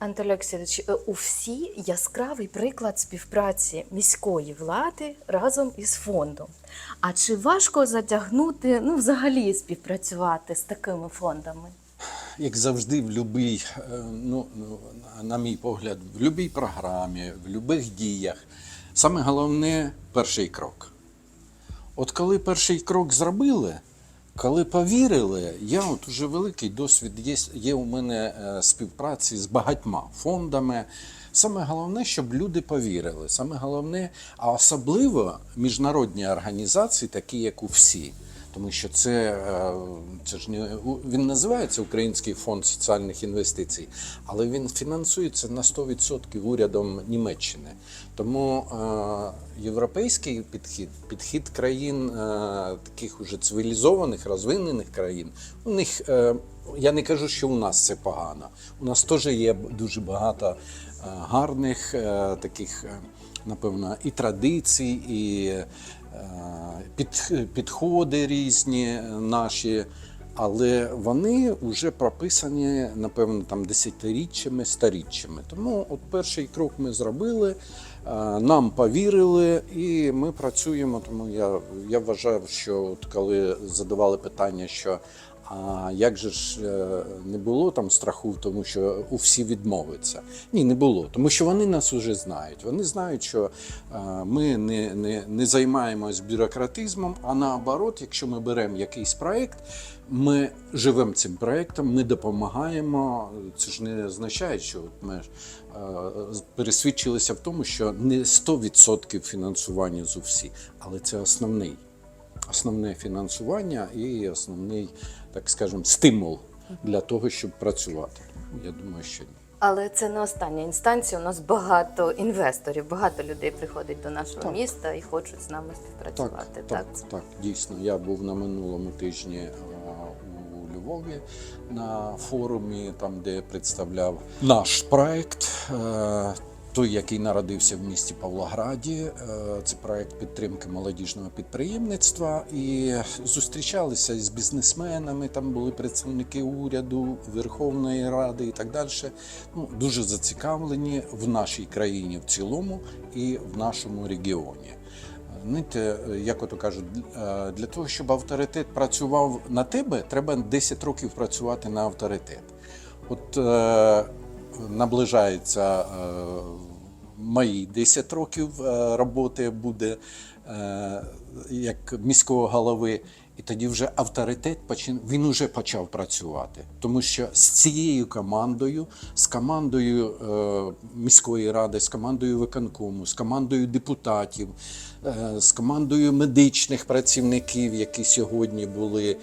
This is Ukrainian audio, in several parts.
Анатолій Олексійович, е, у всі яскравий приклад співпраці міської влади разом із фондом. А чи важко затягнути, ну, взагалі співпрацювати з такими фондами? як завжди, в любій, е, ну, ну, на мій погляд, в будь-якій програмі, в будь-яких діях, саме головне перший крок. От коли перший крок зробили, коли повірили, я от уже великий досвід є, є у мене е, співпраці з багатьма фондами. Саме головне, щоб люди повірили. Саме головне, а особливо міжнародні організації, такі як у всі. Тому що це, е, це ж не він називається Український фонд соціальних інвестицій, але він фінансується на 100% урядом Німеччини. Тому е, європейський підхід, підхід країн е, таких уже цивілізованих, розвинених країн, у них я не кажу, що у нас це погано. У нас теж є дуже багато гарних таких, напевно, і традицій, і під, підходи різні наші. Але вони вже прописані, напевно, там десятиріччями, старіччями. Тому от перший крок ми зробили, е, нам повірили, і ми працюємо. Тому я, я вважав, що от коли задавали питання, що а як же ж е, не було там страху тому, що у всі відмовиться? Ні, не було, тому що вони нас вже знають. Вони знають, що е, ми не, не, не займаємось бюрократизмом, а наоборот, якщо ми беремо якийсь проект, ми живемо цим проектом, ми допомагаємо. Це ж не означає, що ми е, пересвідчилися в тому, що не 100% фінансування з усі, але це основний основне фінансування і основний, так скажемо, стимул для того, щоб працювати. Я думаю, що ні. Але це не остання інстанція. У нас багато інвесторів, багато людей приходить до нашого Так. міста і хочуть з нами співпрацювати. так, так, дійсно. Я був на минулому тижні е, у Львові на форумі, там де представляв наш проект. Той, який народився в місті Павлограді, Е, це проект підтримки молодіжного підприємництва. І зустрічалися з бізнесменами. Там були представники уряду, Верховної Ради і так далі. Ну, дуже зацікавлені в нашій країні в цілому і в нашому регіоні. Знаєте, як ото кажуть, е, для того, щоб авторитет працював на тебе, треба 10 років працювати на авторитет. От е, наближається е, мої 10 років е, роботи буде е, як міського голови. І тоді вже авторитет почин... він вже почав працювати. Тому що з цією командою, з командою е, міської ради, з командою виконкому, з командою депутатів, е, з командою медичних працівників, які сьогодні були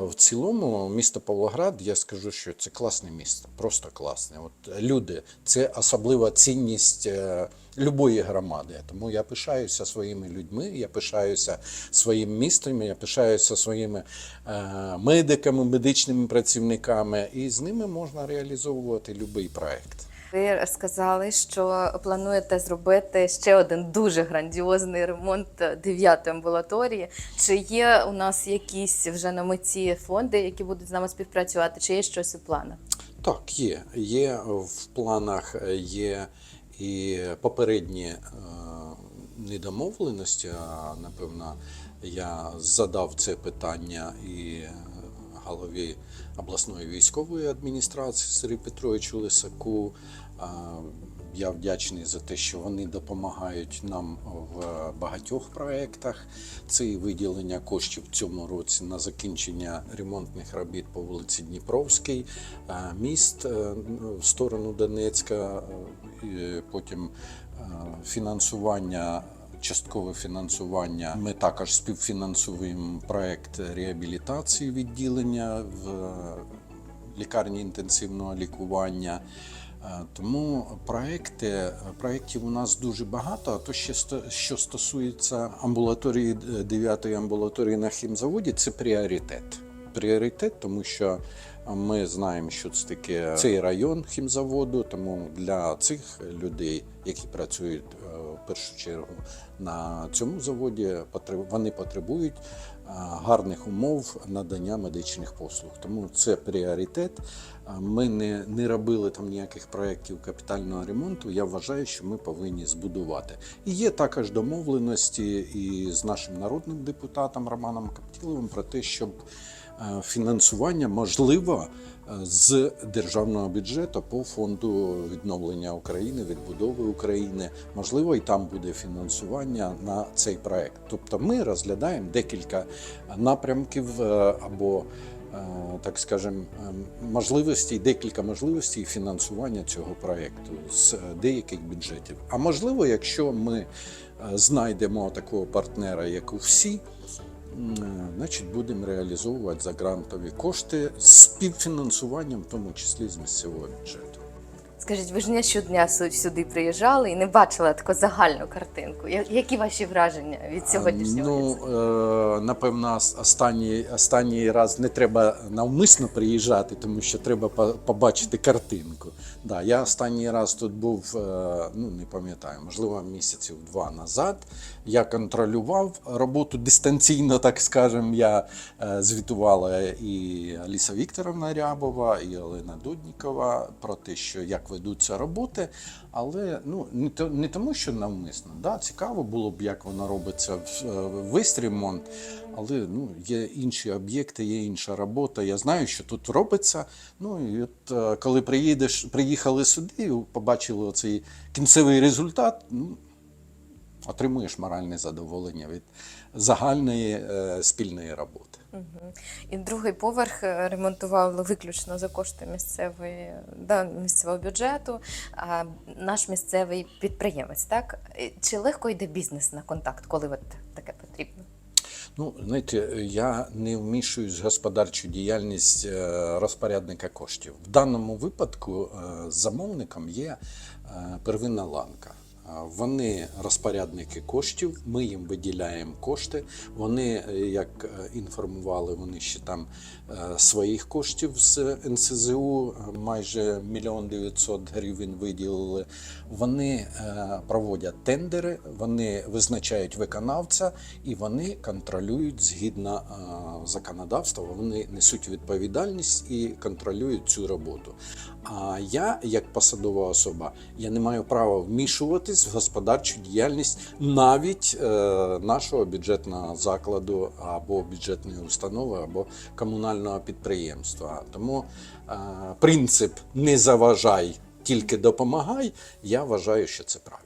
в цілому, місто Павлоград, я скажу, що це класне місто, просто класне. От люди, це особлива цінність. е, Любої громади, тому я пишаюся своїми людьми, я пишаюся своїм містом, я пишаюся своїми е, медиками, медичними працівниками, і з ними можна реалізовувати будь-який проект. Ви сказали, що плануєте зробити ще один дуже грандіозний ремонт дев'ятої амбулаторії. Чи є у нас якісь вже на меті фонди, які будуть з нами співпрацювати? Чи є щось у планах? Так, є. Є в планах є і попередні е, недомовленості. А напевно, я задав це питання і голові обласної військової адміністрації Сергію Петровичу Лисаку. Я вдячний за те, що вони допомагають нам в багатьох проєктах. Це і виділення коштів в цьому році на закінчення ремонтних робіт по вулиці Дніпровській, міст е, в сторону Донецька, е, потім е, фінансування. Часткове фінансування. Ми також співфінансуємо проект реабілітації відділення в лікарні інтенсивного лікування. Е, Тому проекти, проєктів у нас дуже багато. А то ще що стосується амбулаторії 9 амбулаторії на хімзаводі, це пріоритет. Пріоритет, тому що ми знаємо, що це таке цей район хімзаводу. Тому для цих людей, які працюють е, в першу чергу на цьому заводі, вони потребують гарних умов надання медичних послуг. Тому це пріоритет. Ми не, не робили там ніяких проєктів капітального ремонту. Я вважаю, що ми повинні збудувати. І є також домовленості і з нашим народним депутатом Романом Каптіловим про те, щоб е, фінансування можливо е, з державного бюджету по фонду відновлення України, відбудови України. Можливо, і там буде фінансування на цей проект. Тобто, ми розглядаємо декілька напрямків е, або е, так скажем, е, можливостей, декілька можливостей фінансування цього проекту з е, деяких бюджетів. А можливо, якщо ми е, знайдемо такого партнера, як у всі, е, значить будемо реалізовувати за грантові кошти з співфінансуванням, в тому числі з місцевого бюджету. Скажіть, ви ж не щодня сюди приїжджали і не бачили таку загальну картинку. Які ваші враження від сьогоднішнього? Ну, е, напевно, останній, останній раз не треба навмисно приїжджати, тому що треба побачити картинку. Да, я останній раз тут був, е, ну не пам'ятаю, можливо, місяців два назад. Я контролював роботу дистанційно, так скажемо. Я е, звітувала і Аліса Вікторовна Рябова, і Олена Дуднікова про те, що як ведуться роботи. Але ну не то не тому, що навмисно. Да, цікаво було б, як воно робиться е, весь ремонт. Але ну є інші об'єкти, є інша робота. Я знаю, що тут робиться. Ну і от е, коли приїдеш, приїхали сюди, побачили оцей кінцевий результат. Ну отримуєш моральне задоволення від загальної е, спільної роботи. І другий поверх е, ремонтували виключно за кошти місцевої да, місцевого бюджету. А наш місцевий підприємець, так чи легко йде бізнес на контакт, коли от таке потрібно? Ну, знаєте, я не вмішуюсь в господарчу діяльність е, розпорядника коштів. В даному випадку замовником є первинна ланка. Вони розпорядники коштів, ми їм виділяємо кошти. Вони, е, як е, інформували, вони ще там е, своїх коштів з НСЗУ майже мільйон дев'ятсот гривень виділили. Вони проводять тендери, вони визначають виконавця і вони контролюють згідно законодавства. Вони несуть відповідальність і контролюють цю роботу. А я, як посадова особа, я не маю права вмішуватись в господарчу діяльність навіть е, нашого бюджетного закладу або бюджетної установи, або комунального підприємства. Тому е, принцип не заважай, тільки допомагай. Я вважаю, що це правильно.